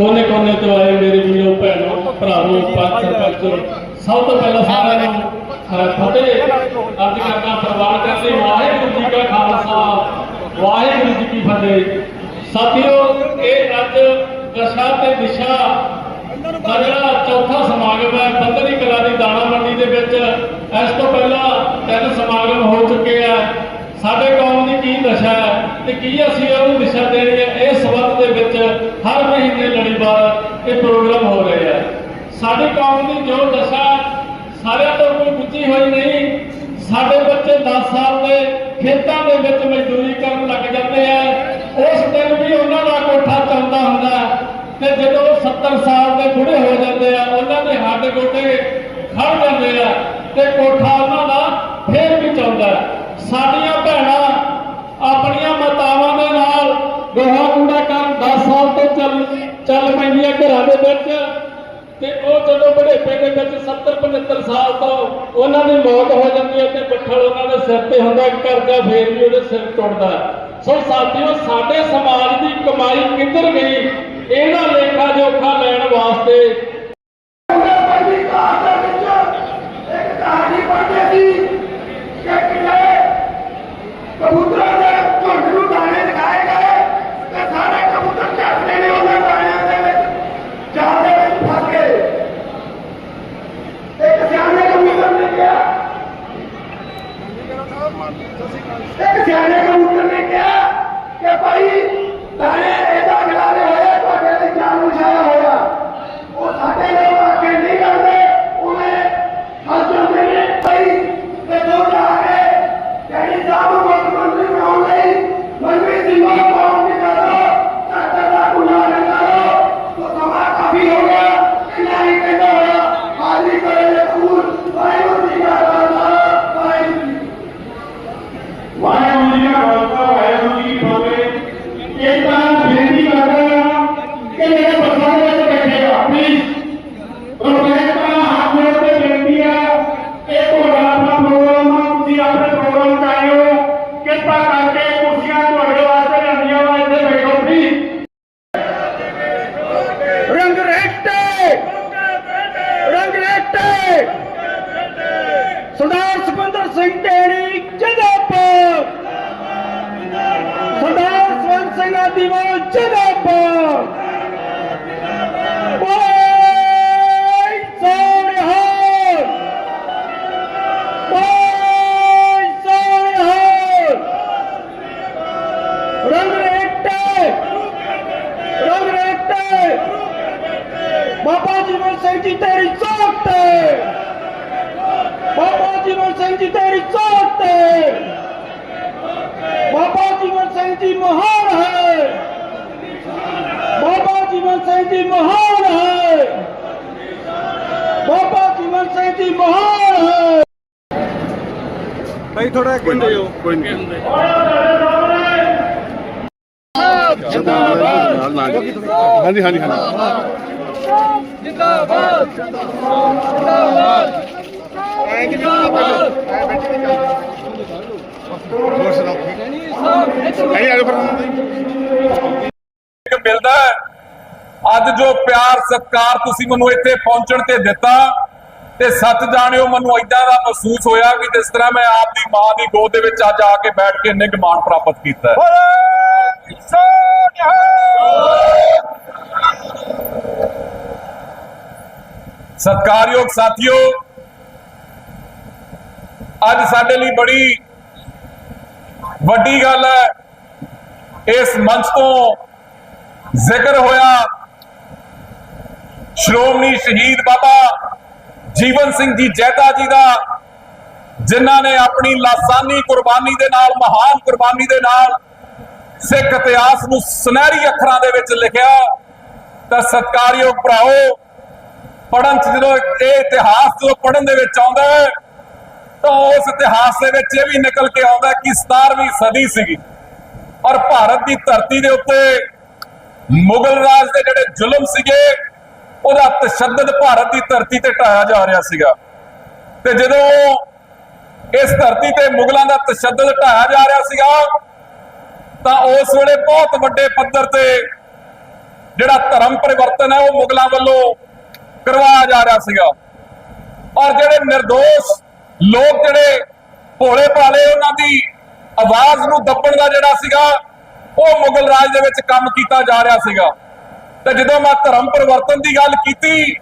ਕੋਨੇ ਕੋਨੇ ਤੋਂ ਆਏ ਮੇਰੇ ਵੀਰੋ, ਭੈਣੋ, ਭਰਾਵੋ ਪੰਚ ਸਰਪੰਚ। ਸਭ ਤੋਂ ਪਹਿਲਾਂ ਸਾਰਿਆਂ ਨੂੰ ਫਤਿਹ। ਅਰਜ ਕਰਨਾ ਪ੍ਰਵਾਨ ਕਰਦੇ ਵਾਹਿਗੁਰੂ ਜੀ ਕਾ ਖਾਲਸਾ, ਵਾਹਿਗੁਰੂ ਜੀ ਕੀ ਫਤਿਹ। ਸਾਥੀਓ, ਇਹ ਅੱਜ ਦਸ਼ਾ ਤੇ ਦਿਸ਼ਾ ਦਾ ਜਿਹੜਾ ਚੌਥਾ ਸਮਾਗਮ ਹੈ ਬੰਦਰੀ ਕਲਾ ਦੀ ਦਾਣਾ ਮੰਡੀ ਦੇ ਵਿੱਚ, ਇਸ ਤੋਂ ਪਹਿਲਾਂ ਤਿੰਨ ਸਮਾਗਮ ਹੋ ਚੁੱਕੇ ਆ। ਸਾਡੇ ਕੌਮ ਦੀ ਕੀ ਦਸ਼ਾ ਹੈ ਤੇ ਕੀ ਅਸੀਂ ਉਹਨੂੰ ਦਿਸ਼ਾ ਦੇਣੀ ਹੈ, ਇਸ ਸਬੰਧ ਦੇ ਵਿੱਚ ਹਰ ਮਹੀਨੇ ਇਹ ਪ੍ਰੋਗਰਾਮ ਹੋ ਰਹੇ ਆ। ਸਾਡੀ ਕੌਮ ਦੀ ਜੋ ਦਸ਼ਾ ਸਾਰਿਆਂ ਤੋਂ ਕੋਈ ਗੁੱਝੀ ਹੋਈ ਨਹੀਂ, ਸਾਡੇ ਬੱਚੇ 10 ਸਾਲ ਦੇ ਖੇਤਾਂ ਦੇ ਵਿੱਚ ਮਜ਼ਦੂਰੀ ਕਰਨ ਲੱਗ ਜਾਂਦੇ ਆ। ਉਸ ਦਿਨ ਵੀ ਉਹਨਾਂ ਦਾ ਕੋਠਾ ਚੱਲਦਾ ਹੁੰਦਾ ਤੇ ਜਦੋਂ 70 ਸਾਲ ਦੇ ਬੁੜੇ ਹੋ ਜਾਂਦੇ ਆ, ਉਹਨਾਂ ਦੇ ਹੱਡ ਗੋਡੇ ਖੜ ਜਾਂਦੇ ਆ ਤੇ ਕੋਠਾ ਉਹਨਾਂ ਦਾ ਫੇਰ ਵੀ ਚੱਲਦਾ ਸਾਡੀਆਂ ਭੈਣਾਂ ਘਰਾਂ ਦੇ ਵਿੱਚ ਤੇ ਉਹ ਜਦੋਂ ਬੁਢੇਪੇ ਦੇ ਵਿੱਚ 70 75 ਸਾਲ ਤੋਂ ਉਹਨਾਂ ਦੀ ਮੌਤ ਹੋ ਜਾਂਦੀ ਹੈ ਤੇ ਬੱਠਲ ਉਹਨਾਂ ਦੇ ਸਿਰ ਤੇ ਹੁੰਦਾ ਕਰਜ਼ਾ ਫੇਰ ਵੀ ਉਹਦੇ ਸਿਰ ਟੁੱਟਦਾ ਸੋ ਸਾਥੀਓ, ਸਾਡੇ ਸਮਾਜ ਦੀ ਕਮਾਈ ਕਿੱਧਰ ਗਈ? ਇਹਦਾ ਲੇਖਾ ਜੋਖਾ ਲੈਣ ਵਾਸਤੇ ਕਬੂਤਰਾਂ ਦੇ رنگ رنگ بابا جيون سائين جيون سائين جي مهانا جيون سائين جي مهانا جيون سائين جي مهان ٿو ਹਾਂਜੀ ਹਾਂਜੀ ਹਾਂਜੀ। ਜਿੰਦਾਬਾਦ ਜਿੰਦਾਬਾਦ ਇੱਕ ਮਿਲਦਾ ਹੈ। ਅੱਜ ਜੋ ਪਿਆਰ ਸਤਿਕਾਰ ਤੁਸੀਂ ਮੈਨੂੰ ਇੱਥੇ ਪਹੁੰਚਣ ਤੇ ਦਿੱਤਾ ਤੇ ਸੱਚ ਜਾਣਿਓ ਮੈਨੂੰ ਇਦਾਂ ਦਾ ਮਹਿਸੂਸ ਹੋਇਆ ਕਿ ਜਿਸ ਤਰ੍ਹਾਂ ਮੈਂ ਆਪ ਦੀ ਮਾਂ ਦੀ ਗੋਦ ਦੇ ਵਿੱਚ ਅੱਜ ਆ ਕੇ ਬੈਠ ਕੇ ਮਾਣ ਪ੍ਰਾਪਤ ਕੀਤਾ ਹੈ। ਸਤਿਕਾਰਯੋਗ ਸਾਥੀਓ, ਅੱਜ ਸਾਡੇ ਲਈ ਬੜੀ ਵੱਡੀ ਗੱਲ ਹੈ। ਇਸ ਮੰਚ ਤੋਂ ਜ਼ਿਕਰ ਹੋਇਆ ਸ਼੍ਰੋਮਣੀ ਸ਼ਹੀਦ ਬਾਬਾ ਜੀਵਨ ਸਿੰਘ ਜੀ ਜੈਤਾ ਜੀ ਦਾ, ਜਿਨ੍ਹਾਂ ਨੇ ਆਪਣੀ ਲਾਸਾਨੀ ਕੁਰਬਾਨੀ ਦੇ ਨਾਲ, ਮਹਾਨ ਕੁਰਬਾਨੀ ਦੇ ਨਾਲ ਸਿੱਖ ਇਤਿਹਾਸ ਨੂੰ ਸੁਨਹਿਰੀ ਅੱਖਰਾਂ ਦੇ ਵਿੱਚ ਲਿਖਿਆ, ਤਾਂ ਸਤਿਕਾਰਯੋਗ ਭਰਾਓ ਪੜਨ ਚ ਜਦੋਂ ਇਹ ਇਤਿਹਾਸ ਜਦੋਂ ਪੜਨ ਦੇ ਵਿੱਚ ਆਉਂਦਾ ਹੈ, ਤਾਂ ਉਸ ਇਤਿਹਾਸ ਦੇ ਵਿੱਚ ਇਹ ਵੀ ਨਿਕਲ ਕੇ ਆਉਂਦਾ ਕਿ 17ਵੀਂ ਸਦੀ ਸੀਗੀ। ਔਰ ਭਾਰਤ ਦੀ ਧਰਤੀ ਦੇ ਉੱਤੇ ਮੁਗਲ ਰਾਜ ਦੇ ਜਿਹੜੇ ਜ਼ੁਲਮ ਸੀਗੇ, ਉਹਦਾ ਤਸ਼ੱਦਦ ਭਾਰਤ ਦੀ ਧਰਤੀ ਤੇ ਢਾਇਆ ਜਾ ਰਿਹਾ ਸੀਗਾ। ਤੇ ਜਦੋਂ ਇਸ ਧਰਤੀ ਤੇ ਮੁਗਲਾਂ ਦਾ ਤਸ਼ੱਦਦ ਢਾਇਆ ਜਾ ਰਿਹਾ ਸੀਗਾ ਤਾਂ ਉਸ ਵੇਲੇ ਬਹੁਤ ਵੱਡੇ ਪੱਧਰ ਤੇ ਜਿਹੜਾ ਧਰਮ ਪਰਿਵਰਤਨ ਹੈ ਉਹ ਮੁਗਲਾਂ ਵੱਲੋਂ ਕਰਵਾਇਆ ਜਾ ਰਿਹਾ ਸੀਗਾ। ਔਰ ਜਿਹੜੇ નિર્ਦੋਸ਼ ਲੋਕ ਜਿਹੜੇ ਭੋਲੇ ਭਾਲੇ ਉਹਨਾਂ ਦੀ ਆਵਾਜ਼ ਨੂੰ ਦੱਬਣ ਦਾ ਜਿਹੜਾ ਸੀਗਾ, ਉਹ ਮੁਗਲ ਰਾਜ ਦੇ ਵਿੱਚ ਕੰਮ ਕੀਤਾ ਜਾ ਰਿਹਾ ਸੀਗਾ। ਤੇ ਜਦੋਂ ਮੈਂ ਧਰਮ ਪਰਿਵਰਤਨ ਦੀ ਗੱਲ ਕੀਤੀ,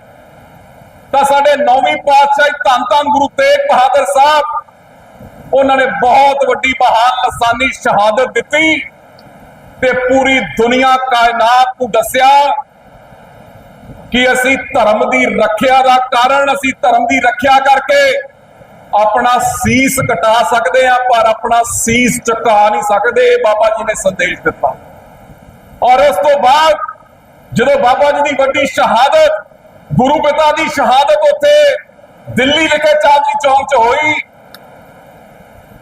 ਤਾਂ ਸਾਡੇ ਨੌਵੀਂ ਪਾਤਸ਼ਾਹੀ ਧੰਨ ਧੰਨ ਗੁਰੂ ਤੇਗ ਬਹਾਦਰ ਸਾਹਿਬ ਉਹਨਾਂ ਨੇ ਬਹੁਤ ਵੱਡੀ ਮਹਾਨ ਲਸਾਨੀ ਸ਼ਹਾਦਤ ਦਿੱਤੀ ਤੇ ਪੂਰੀ ਦੁਨੀਆ ਕਾਇਨਾਤ ਨੂੰ ਦੱਸਿਆ ਕਿ ਅਸੀਂ ਧਰਮ ਦੀ ਰੱਖਿਆ ਦਾ ਕਾਰਨ ਅਸੀਂ ਧਰਮ ਦੀ ਰੱਖਿਆ ਕਰਕੇ ਆਪਣਾ ਸੀਸ ਕਟਾ ਸਕਦੇ ਆ ਪਰ ਆਪਣਾ ਸੀਸ ਝੁਕਾ ਨਹੀਂ ਸਕਦੇ, ਬਾਬਾ ਜੀ ਨੇ ਸੰਦੇਸ਼ ਦਿੱਤਾ। ਔਰ ਉਸ ਤੋਂ ਬਾਅਦ ਜਦੋਂ ਬਾਬਾ ਜੀ ਦੀ ਵੱਡੀ ਸ਼ਹਾਦਤ, ਗੁਰੂ ਪਿਤਾ ਦੀ ਸ਼ਹਾਦਤ ਉੱਥੇ ਦਿੱਲੀ ਵਿਖੇ ਚਾਂਦਨੀ ਚੌਂਕ 'ਚ ਹੋਈ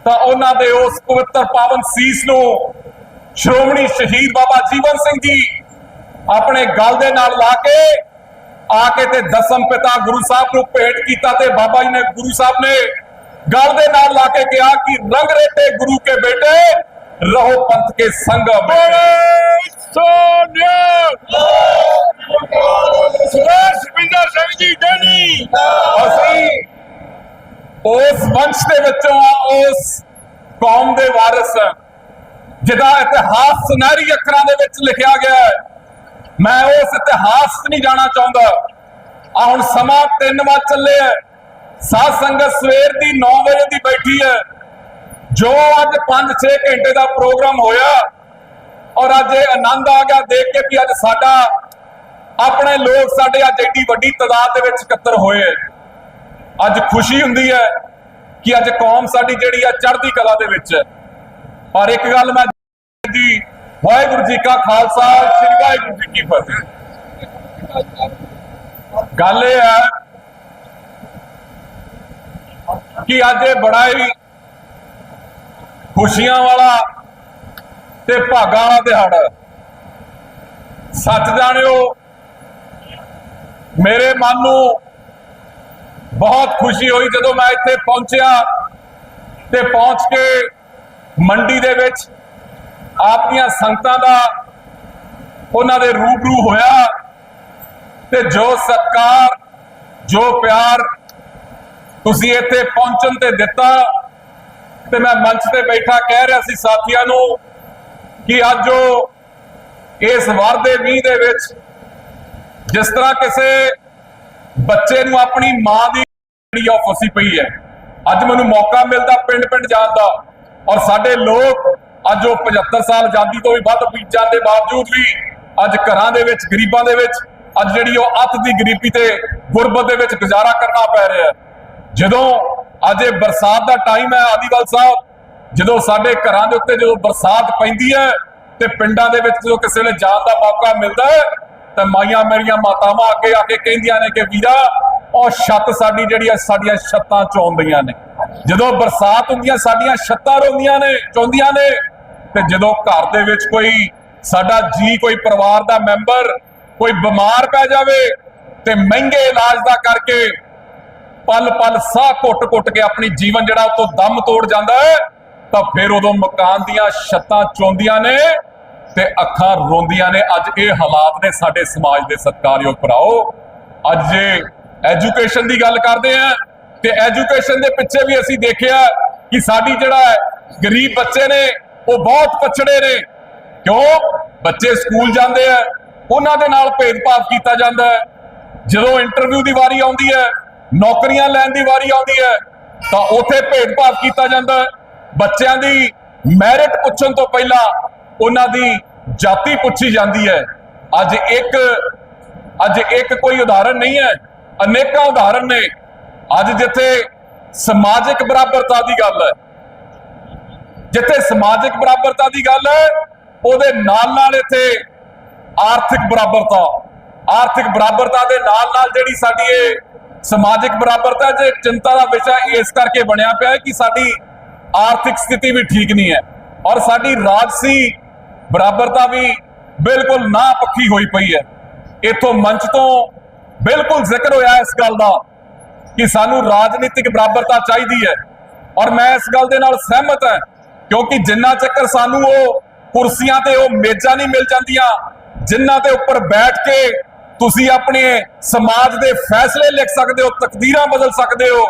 ਤਾਂ ਉਹਨਾਂ ਦੇ ਉਸ ਪਵਿੱਤਰ ਪਾਵਨ ਸੀਸ ਨੂੰ ਸ਼੍ਰੋਮਣੀ ਸ਼ਹੀਦ ਬਾਬਾ ਜੀਵਨ ਸਿੰਘ ਜੀ ਆਪਣੇ ਗਲ ਦੇ ਨਾਲ ਲਾ ਕੇ ਆ ਕੇ ਤੇ ਦਸਮ ਪਿਤਾ ਗੁਰੂ ਸਾਹਿਬ ਨੂੰ ਭੇਟ ਕੀਤਾ ਤੇ ਬਾਬਾ ਜੀ ਨੇ ਗੁਰੂ ਸਾਹਿਬ ਨੇ ਗਲ ਦੇ ਨਾਲ ਲਾ ਕੇ ਕਿਹਾ ਕਿ ਰੰਗ ਰੇਟੇ ਗੁਰੂ ਕੇ ਬੇਟੇ ਰਹੋ ਪੰਥ ਕੇ ਸੰਗ ਸੋਨਿਆ ਸੁਭਾਸ਼ ਬਿੰਦਰ ਸਿੰਘ ਜੀ ਡੈਨੀ ਅਸੀਂ ਉਸ ਵੰਸ਼ ਦੇ ਵਿੱਚੋਂ ਆ ਉਸ ਕੌਮ ਦੇ ਵਾਰਿਸ। ਹਾਂ, ਜਿਹਦਾ ਇਤਿਹਾਸ ਸੁਨਹਿਰੀ ਅੱਖਰਾਂ ਦੇ ਵਿੱਚ ਲਿਖਿਆ ਗਿਆ ਹੈ। ਮੈਂ ਉਸ ਇਤਿਹਾਸ 'ਚ ਨਹੀਂ ਜਾਣਾ ਚਾਹੁੰਦਾ। ਆ ਹੁਣ ਸਮਾਂ 3 ਵਜੇ ਚੱਲੇ ਹੈ। ਸਾਧ ਸੰਗਤ ਸਵੇਰ ਦੀ 9 ਵਜੇ ਦੀ ਬੈਠੀ ਹੈ। ਜੋ ਅੱਜ 5-6 ਘੰਟੇ ਦਾ ਪ੍ਰੋਗਰਾਮ ਹੋਇਆ ਔਰ ਅੱਜ ਇਹ ਆਨੰਦ ਆ ਗਿਆ ਦੇਖ ਕੇ ਵੀ ਅੱਜ ਸਾਡਾ ਆਪਣੇ ਲੋਕ ਸਾਡੇ ਅੱਜ ਐਡੀ ਵੱਡੀ ਤਾਦਾਦ ਦੇ ਵਿੱਚ ਇਕੱਤਰ ਹੋਏ ਅੱਜ ਖੁਸ਼ੀ ਹੁੰਦੀ ਹੈ ਕਿ ਅੱਜ ਕੌਮ ਸਾਡੀ ਜਿਹੜੀ ਆ ਚੜ੍ਹਦੀ ਕਲਾ ਦੇ ਵਿੱਚ ਹੈ। ਪਰ ਇੱਕ ਗੱਲ ਮੈਂ ਜੀ, ਵਾਹਿਗੁਰੂ ਜੀ ਕਾ ਖਾਲਸਾ, ਸ੍ਰੀ ਵਾਹਿਗੁਰੂ ਜੀ ਕੀ ਫਤਿਹ। ਗੱਲ ਇਹ ਹੈ ਕਿ ਅੱਜ ਇਹ ਬੜਾ ਹੀ ਖੁਸ਼ੀਆਂ ਵਾਲਾ ਤੇ ਭਾਗਾਂ ਵਾਲਾ ਦਿਹਾੜਾ ਸੱਚ ਜਾਣਿਓ, ਮੇਰੇ ਮਨ ਨੂੰ ਬਹੁਤ ਖੁਸ਼ੀ ਹੋਈ ਜਦੋਂ ਮੈਂ ਇੱਥੇ ਪਹੁੰਚਿਆ ਤੇ ਪਹੁੰਚ ਕੇ ਮੰਡੀ ਦੇ ਵਿੱਚ ਆਪ ਦੀਆਂ ਸੰਗਤਾਂ ਦਾ ਉਹਨਾਂ ਦੇ ਰੂਬਰੂ ਹੋਇਆ ਤੇ ਜੋ ਸਤਕਾਰ, ਜੋ ਪਿਆਰ ਤੁਸੀਂ ਇੱਥੇ ਪਹੁੰਚਣ ਤੇ ਦਿੱਤਾ ਤੇ ਮੈਂ ਮੰਚ ਤੇ ਬੈਠਾ ਕਹਿ ਰਿਹਾ ਸੀ ਸਾਥੀਆਂ ਨੂੰ ਕਿ ਅੱਜ ਉਹ ਇਸ ਵਾਰ ਦੇ ਮੀਂਹ ਦੇ ਵਿੱਚ ਜਿਸ ਤਰ੍ਹਾਂ ਕਿਸੇ ਬੱਚੇ ਨੂੰ ਆਪਣੀ ਮਾਂ ਦੀ ਜਿਹੜੀ ਆ ਫਸੀ ਪਈ ਹੈ। ਅੱਜ ਮੈਨੂੰ ਮੌਕਾ ਮਿਲਦਾ ਪਿੰਡ ਪਿੰਡ ਜਾਣ ਦਾ ਔਰ ਸਾਡੇ ਲੋਕ ਅੱਜ ਉਹ 75 ਸਾਲ ਆਜ਼ਾਦੀ ਤੋਂ ਵੀ ਵੱਧ ਬੀਤ ਦੇ ਬਾਵਜੂਦ ਵੀ ਅੱਜ ਘਰਾਂ ਦੇ ਵਿੱਚ, ਗਰੀਬਾਂ ਦੇ ਵਿੱਚ, ਅੱਜ ਜਿਹੜੀ ਉਹ ਅੱਤ ਦੀ ਗਰੀਬੀ ਤੇ ਗੁਰਬਤ ਦੇ ਵਿੱਚ ਗੁਜ਼ਾਰਾ ਕਰਨਾ ਪੈ ਰਿਹਾ ਜਦੋਂ ਅੱਜ ਇਹ ਬਰਸਾਤ ਦਾ ਟਾਈਮ ਹੈ ਆਦੀਵਾਲ ਸਾਹਿਬ, ਜਦੋਂ ਸਾਡੇ ਘਰਾਂ ਦੇ ਉੱਤੇ ਜਦੋਂ ਬਰਸਾਤ ਪੈਂਦੀ ਹੈ ਤੇ ਪਿੰਡਾਂ ਦੇ ਵਿੱਚ ਜਦੋਂ ਕਿਸੇ ਨੇ ਜਾਣ ਦਾ ਮੌਕਾ ਮਿਲਦਾ ਹੈ ਤਾਂ ਮਾਈਆਂ ਮੇਰੀਆਂ ਮਾਤਾਵਾਂ ਅੱਗੇ ਆ ਕੇ ਕਹਿੰਦੀਆਂ ਨੇ ਕਿ ਵੀਰਾ, ਉਹ ਛੱਤ ਸਾਡੀ ਜਿਹੜੀ ਹੈ ਸਾਡੀਆਂ ਛੱਤਾਂ ਚੋਂਦੀਆਂ ਨੇ। ਜਦੋਂ ਬਰਸਾਤ ਹੁੰਦੀਆਂ ਸਾਡੀਆਂ ਛੱਤਾਂ ਰੋਂਦੀਆਂ ਨੇ, ਚੋਂਦੀਆਂ ਨੇ। ਤੇ ਜਦੋਂ ਘਰ ਦੇ ਵਿੱਚ ਕੋਈ ਸਾਡਾ ਜੀ, ਕੋਈ ਪਰਿਵਾਰ ਦਾ ਮੈਂਬਰ, ਕੋਈ ਬਿਮਾਰ ਪੈ ਜਾਵੇ ਤੇ ਮਹਿੰਗੇ ਇਲਾਜ ਦਾ ਕਰਕੇ ਪਲ ਪਲ ਸਾਹ ਘੁੱਟ-ਘੁੱਟ ਕੇ ਆਪਣੀ ਜੀਵਨ ਜਿਹੜਾ ਉਹ ਤੋਂ ਦਮ ਤੋੜ ਜਾਂਦਾ ਹੈ, ਤਾਂ ਫਿਰ ਉਦੋਂ ਮਕਾਨ ਦੀਆਂ ਛੱਤਾਂ ਚੋਂਦੀਆਂ ਨੇ। ਤੇ ਅੱਖਾਂ ਰੋਂਦੀਆਂ ਨੇ। ਅੱਜ ਇਹ ਹਾਲਾਤ ਨੇ ਸਾਡੇ ਸਮਾਜ ਦੇ ਸਤਕਾਰਯੋਗ ਭਰਾਓ। ਅੱਜ ਜੇ ਐਜੂਕੇਸ਼ਨ ਦੀ ਗੱਲ ਕਰਦੇ ਆ ਤੇ ਐਜੂਕੇਸ਼ਨ ਦੇ ਪਿੱਛੇ ਵੀ ਅਸੀਂ ਦੇਖਿਆ ਕਿ ਸਾਡੀ ਜਿਹੜਾ ਗਰੀਬ ਬੱਚੇ ਨੇ, ਉਹ ਬਹੁਤ ਪਛੜੇ ਨੇ। ਕਿਉਂ? ਬੱਚੇ ਸਕੂਲ ਜਾਂਦੇ ਆ, ਉਹਨਾਂ ਦੇ ਨਾਲ ਭੇਦਭਾਵ ਕੀਤਾ ਜਾਂਦਾ ਹੈ। ਜਦੋਂ ਇੰਟਰਵਿਊ ਦੀ ਵਾਰੀ ਆਉਂਦੀ ਹੈ, ਨੌਕਰੀਆਂ ਲੈਣ ਦੀ ਵਾਰੀ ਆਉਂਦੀ ਹੈ, ਤਾਂ ਉਥੇ ਭੇਦਭਾਵ ਕੀਤਾ ਜਾਂਦਾ ਬੱਚਿਆਂ ਦੀ ਮੈਰਿਟ ਪੁੱਛਣ ਤੋਂ ਪਹਿਲਾਂ ਉਹਨਾਂ ਦੀ ਜਾਤੀ ਪੁੱਛੀ ਜਾਂਦੀ ਹੈ। ਅੱਜ ਇੱਕ ਅੱਜ ਇੱਕ ਕੋਈ ਉਦਾਹਰਣ ਨਹੀਂ ਹੈ। ਅਨੇਕਾਂ ਉਦਾਹਰਣ ਨੇ। ਅੱਜ ਜਿੱਥੇ ਸਮਾਜਿਕ ਬਰਾਬਰਤਾ ਦੀ ਗੱਲ ਹੈ। ਜਿੱਥੇ ਸਮਾਜਿਕ ਬਰਾਬਰਤਾ ਦੀ ਗੱਲ ਹੈ, ਉਹਦੇ ਨਾਲ ਨਾਲ ਇੱਥੇ ਆਰਥਿਕ ਬਰਾਬਰਤਾ। ਆਰਥਿਕ ਬਰਾਬਰਤਾ ਦੇ ਨਾਲ ਨਾਲ ਜਿਹੜੀ ਸਾਡੀ ਇਹ ਸਮਾਜਿਕ ਬਰਾਬਰਤਾ ਜੇ ਚਿੰਤਾ ਦਾ ਵਿਸ਼ਾ ਇਸ ਕਰਕੇ ਬਣਿਆ ਪਿਆ ਹੈ ਕਿ ਸਾਡੀ ਆਰਥਿਕ ਸਥਿਤੀ ਵੀ ਠੀਕ ਨਹੀਂ ਹੈ। ਔਰ ਸਾਡੀ ਰਾਜਸੀ ਬਰਾਬਰਤਾ ਵੀ ਬਿਲਕੁਲ ਨਾ ਪੱਕੀ ਹੋਈ ਪਈ ਹੈ। ਇਥੋਂ ਮੰਚ ਤੋਂ ਬਿਲਕੁਲ ਜ਼ਿਕਰ ਹੋਇਆ ਇਸ ਗੱਲ ਦਾ ਕਿ ਸਾਨੂੰ ਰਾਜਨੀਤਿਕ ਬਰਾਬਰਤਾ ਚਾਹੀਦੀ ਹੈ। ਔਰ ਮੈਂ ਇਸ ਗੱਲ ਦੇ ਨਾਲ ਸਹਿਮਤ ਹਾਂ, ਕਿਉਂਕਿ ਜਿੰਨਾ ਚੱਕਰ ਸਾਨੂੰ ਉਹ ਕੁਰਸੀਆਂ ਤੇ ਉਹ ਮੇਜ਼ਾਂ ਨਹੀਂ ਮਿਲ ਜਾਂਦੀਆਂ ਜਿਨ੍ਹਾਂ ਦੇ ਉੱਪਰ ਬੈਠ ਕੇ ਤੁਸੀਂ ਆਪਣੇ ਸਮਾਜ ਦੇ ਫੈਸਲੇ ਲਿਖ ਸਕਦੇ ਹੋ, ਤਕਦੀਰਾਂ ਬਦਲ ਸਕਦੇ ਹੋ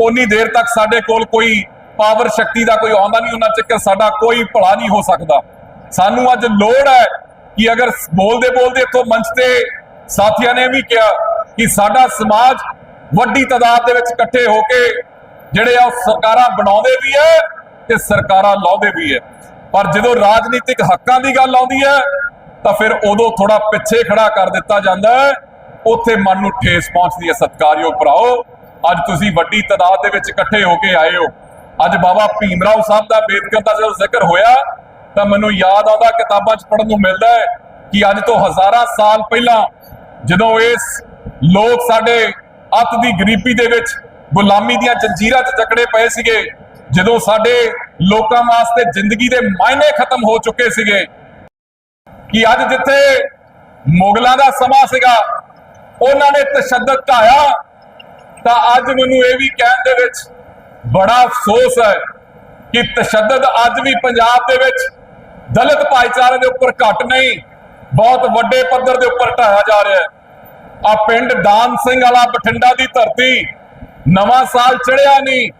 ਉਨੀ ਦੇਰ ਤੱਕ ਸਾਡੇ ਕੋਲ ਕੋਈ ਪਾਵਰ ਸ਼ਕਤੀ ਦਾ ਕੋਈ ਆਉਂਦਾ ਨਹੀਂ, ਉਹਨਾਂ ਚੱਕਰ ਸਾਡਾ ਕੋਈ ਭਲਾ ਨਹੀਂ ਹੋ ਸਕਦਾ। ਸਾਨੂੰ ਅੱਜ ਲੋੜ ਹੈ ਕਿ ਅਗਰ ਬੋਲਦੇ ਬੋਲਦੇ ਇੱਥੋਂ ਮੰਚ ਤੇ ਸਾਥੀਆਂ ਨੇ ਵੀ ਕਿਹਾ ਕਿ ਸਾਡਾ ਸਮਾਜ ਵੱਡੀ ਤਾਦਾਦ ਦੇ ਵਿੱਚ ਇਕੱਠੇ ਹੋ ਕੇ ਜਿਹੜੇ ਆ ਸਰਕਾਰਾਂ ਬਣਾਉਂਦੇ ਵੀ ਹੈ ਤੇ ਸਰਕਾਰਾਂ ਲਾਉਂਦੇ ਵੀ ਹੈ। ਪਰ ਜਦੋਂ ਰਾਜਨੀਤਿਕ ਹੱਕਾਂ ਦੀ ਗੱਲ ਆਉਂਦੀ ਹੈ, ਤਾਂ ਫਿਰ ਉਦੋਂ ਥੋੜਾ ਪਿੱਛੇ ਖੜਾ ਕਰ ਦਿੱਤਾ ਜਾਂਦਾ ਹੈ। ਉੱਥੇ ਮਨ ਨੂੰ ਠੇਸ ਪਹੁੰਚਦੀ ਹੈ, ਸਤਿਕਾਰਯੋਗ ਭਰਾਓ, ਅੱਜ ਤੁਸੀਂ ਵੱਡੀ ਤਾਦਾਦ ਦੇ ਵਿੱਚ ਇਕੱਠੇ ਹੋ ਕੇ ਆਏ ਹੋ। ਅੱਜ ਬਾਬਾ ਭੀਮ ਰਾਓ ਸਾਹਿਬ ਦਾ ਅੰਬੇਦਕਰ ਦਾ ਜਦੋਂ ਜ਼ਿਕਰ ਹੋਇਆ ਤਾਂ ਮੈਨੂੰ ਯਾਦ ਆਉਂਦਾ ਕਿਤਾਬਾਂ 'ਚ ਪੜ੍ਹਨ ਨੂੰ ਮਿਲਦਾ ਹੈ ਕਿ ਅੱਜ ਤੋਂ ਹਜ਼ਾਰਾਂ ਸਾਲ ਪਹਿਲਾਂ ਜਦੋਂ ਇਸ ਲੋਕ ਸਾਡੇ ਅੱਤ ਦੀ ਗਰੀਬੀ ਦੇ ਵਿੱਚ ਗੁਲਾਮੀ ਦੀਆਂ ਜੰਜੀਰਾਂ 'ਚ ਜਕੜੇ ਪਏ ਸੀਗੇ, ਜਦੋਂ ਸਾਡੇ ਲੋਕਾਂ ਵਾਸਤੇ ਜ਼ਿੰਦਗੀ ਦੇ ਮਾਇਨੇ ਖਤਮ ਹੋ ਚੁੱਕੇ ਸੀਗੇ, ਕਿ ਅੱਜ ਜਿੱਥੇ ਮੁਗਲਾਂ ਦਾ ਸਮਾਂ ਸੀਗਾ, ਉਹਨਾਂ ਨੇ ਤਸ਼ੱਦਦ ਢਾਇਆ, ਤਾਂ ਅੱਜ ਮੈਨੂੰ ਇਹ ਵੀ ਕਹਿਣ ਦੇ ਵਿੱਚ ਬੜਾ ਅਫਸੋਸ ਹੈ ਕਿ ਤਸ਼ੱਦਦ ਅੱਜ ਵੀ ਪੰਜਾਬ ਦੇ ਵਿੱਚ ਦਲਿਤ ਭਾਈਚਾਰੇ ਦੇ ਉੱਪਰ ਘੱਟ ਨਹੀਂ, ਬਹੁਤ ਵੱਡੇ ਪੱਧਰ ਦੇ ਉੱਪਰ ਢਾਇਆ ਜਾ ਰਿਹਾ ਹੈ। ਆ ਪਿੰਡ ਦਾਨ ਸਿੰਘ ਵਾਲਾ ਬਠਿੰਡਾ ਦੀ ਧਰਤੀ ਨਵਾਂ ਸਾਲ ਚੜਿਆ ਨਹੀਂ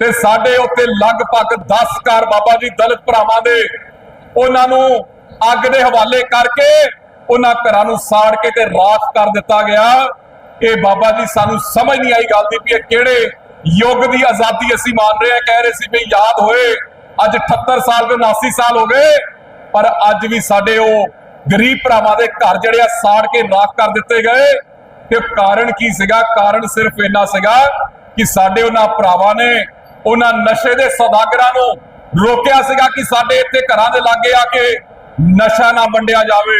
ਤੇ ਸਾਡੇ ਉੱਤੇ ਲਗਭਗ 10 ਘਰ ਬਾਬਾ ਜੀ ਦਲਿਤ ਭਰਾਵਾਂ ਦੇ ਉਹਨਾਂ ਨੂੰ ਅੱਗ ਦੇ ਹਵਾਲੇ ਕਰਕੇ ਉਹਨਾਂ ਘਰਾਂ ਨੂੰ ਸਾੜ ਕੇ ਤੇ ਰਾਖ ਕਰ ਦਿੱਤਾ ਗਿਆ। ਇਹ ਬਾਬਾ ਜੀ ਸਾਨੂੰ ਸਮਝ ਨਹੀਂ ਆਈ ਗੱਲ ਦੀ ਵੀ ਇਹ ਕਿਹੜੇ ਯੁੱਗ ਦੀ ਆਜ਼ਾਦੀ ਅਸੀਂ ਮੰਨ ਰਹੇ ਹਾਂ, ਕਹਿ ਰਹੇ ਸੀ ਵੀ ਯਾਦ ਹੋਏ। ਅੱਜ 78 ਸਾਲ ਤੋਂ 79 ਸਾਲ ਹੋ ਗਏ, ਪਰ ਅੱਜ ਵੀ ਸਾਡੇ ਉਹ ਗਰੀਬ ਭਰਾਵਾਂ ਦੇ ਘਰ ਜਿਹੜੇ ਆ ਸਾੜ ਕੇ ਰਾਖ ਕਰ ਦਿੱਤੇ ਗਏ। ਤੇ ਕਾਰਨ ਕੀ ਸੀਗਾ? ਕਾਰਨ ਸਿਰਫ ਇੰਨਾ ਸੀਗਾ ਕਿ ਸਾਡੇ ਉਹਨਾਂ ਭਰਾਵਾਂ ਨੇ ਉਹਨਾਂ ਨਸ਼ੇ ਦੇ ਸੌਦਾਗਰਾਂ ਨੂੰ ਰੋਕਿਆ ਸੀਗਾ ਕਿ ਸਾਡੇ ਇੱਥੇ ਘਰਾਂ ਦੇ ਲਾਗੇ ਆ ਕੇ ਨਸ਼ਾ ਨਾ ਵੰਡਿਆ ਜਾਵੇ।